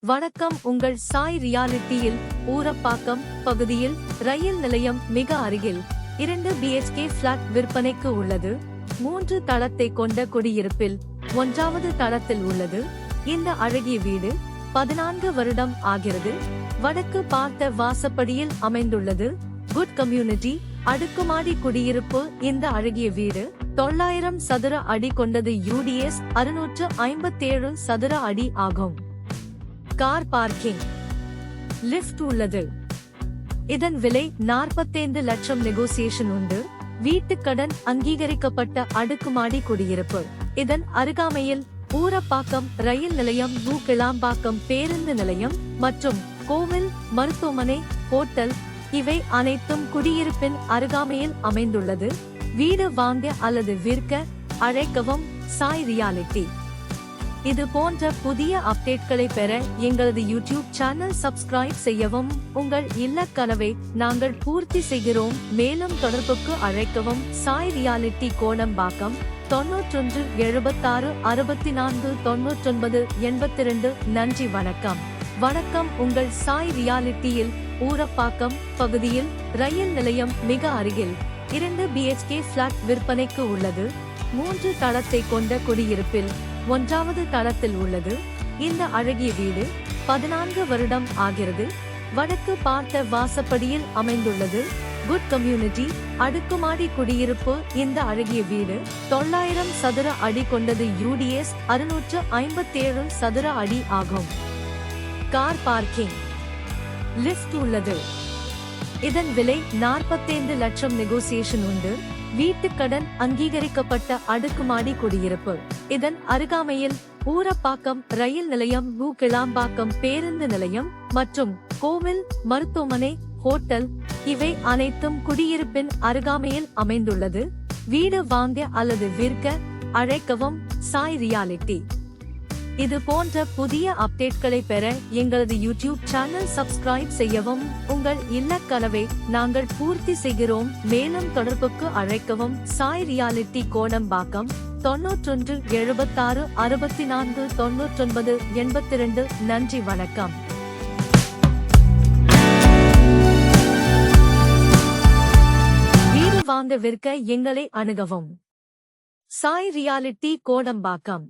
வணக்கம். உங்கள் சாய் ரியாலிட்டியில் ஊரப்பாக்கம் பகுதியில் ரயில் நிலையம் மிக அருகில். இரண்டு பிஎச்கே பிளாட் விற்பனைக்கு உள்ளது. மூன்று தளத்தை கொண்ட குடியிருப்பில் ஒன்றாவது தளத்தில் உள்ளது. இந்த அழகிய வீடு பதினான்கு வருடம் ஆகிறது. வடக்கு பார்த்த வாசப்படியில் அமைந்துள்ளது. குட் கம்யூனிட்டி அடுக்குமாடி குடியிருப்பு. இந்த அழகிய வீடு தொள்ளாயிரம் சதுர அடி கொண்டது யூடிஎஸ் அறுநூற்று ஐம்பத்தேழு சதுர அடி ஆகும். கார் பார்க்கிங் லிஃப்ட் உள்ளது. இதன் விலை நாற்பத்தைந்து லட்சம் நெகோசியேஷன் உண்டு. வீட்டுக்கடன் அங்கீகரிக்கப்பட்ட அடுக்குமாடி குடியிருப்பு. இதன் அருகாமையில் ஊரப்பாக்கம் ரயில் நிலையம் நூ கிளாம்பாக்கம் பேருந்து நிலையம் மற்றும் கோவில் மருத்துவமனை ஹோட்டல் இவை அனைத்தும் குடியிருப்பின் அருகாமையில் அமைந்துள்ளது. வீடு வாங்க அல்லது விற்க அழைக்கவும் சாய் ரியாலிட்டி. இது போன்ற புதிய அப்டேட்களை பெற எங்களது யூடியூப் சேனல் சப்ஸ்கிரைப் செய்யவும் உங்கள் இல்ல கனவை நாங்கள் பூர்த்தி செய்கிறோம். மேலும் தொடர்புக்கு அழைக்கவும் சாய் ரியாலிட்டி கோணம்பாக்கம் தொன்னூற்றொன்று எழுபத்தாறு அறுபத்தி நான்கு தொன்னூற்றொன்பது எண்பத்தி ரெண்டு நன்றி வணக்கம். வணக்கம் உங்கள் சாய் ரியாலிட்டியில் ஊரப்பாக்கம் பகுதியில் ரயில் நிலையம் மிக அருகில். இரண்டு பிஎச்கே பிளாட் விற்பனைக்கு உள்ளது. மூன்று தளத்தை கொண்ட குடியிருப்பில் ஒன்றாவது தளத்தில் உள்ளது. இந்த அழகிய வீடு பதினான்கு வருடம் ஆகிறது. வடக்கு பார்த்த வாசப்படியில் அமைந்துள்ளது. குட் கம்யூனிட்டி அடுக்குமாடி குடியிருப்பு. இந்த அழகிய வீடு தொள்ளாயிரம் சதுர அடி கொண்டது யூடிஎஸ் அறுநூற்று ஐம்பத்தேழு சதுர அடி ஆகும். கார் பார்க்கிங் லிஃப்ட் உள்ளது. இதன் விலை நாற்பத்தைந்து லட்சம் நெகோசியேஷன் உண்டு. வீட்டுக்கடன் அங்கீகரிக்கப்பட்ட அடுக்குமாடி குடியிருப்பு. இதன் அருகாமையில் ஊரப்பாக்கம் ரயில் நிலையம் பூ கிளாம்பாக்கம் பேருந்து நிலையம் மற்றும் கோவில் மருத்துவமனை ஹோட்டல் இவை அனைத்தும் குடியிருப்பின் அருகாமையில் அமைந்துள்ளது. வீடு வாங்க அல்லது விற்க அழைக்கவும் சாய் ரியாலிட்டி. இது போன்ற புதிய அப்டேட்களை பெற எங்களது யூடியூப் சேனல் சப்ஸ்கிரைப் செய்யவும் உங்கள் இல்ல கனவை நாங்கள் பூர்த்தி செய்கிறோம். மேலும் தொடர்புக்கு அழைக்கவும் சாய் ரியாலிட்டி கோடம்பாக்கம் தொன்னூற்றொன்று எழுபத்தாறு அறுபத்தி நான்கு தொன்னூற்றொன்பது எண்பத்தி ரெண்டு நன்றி வணக்கம். வீடு வாங்க விற்க எங்களை அணுகவும். சாய் ரியாலிட்டி கோடம்பாக்கம்.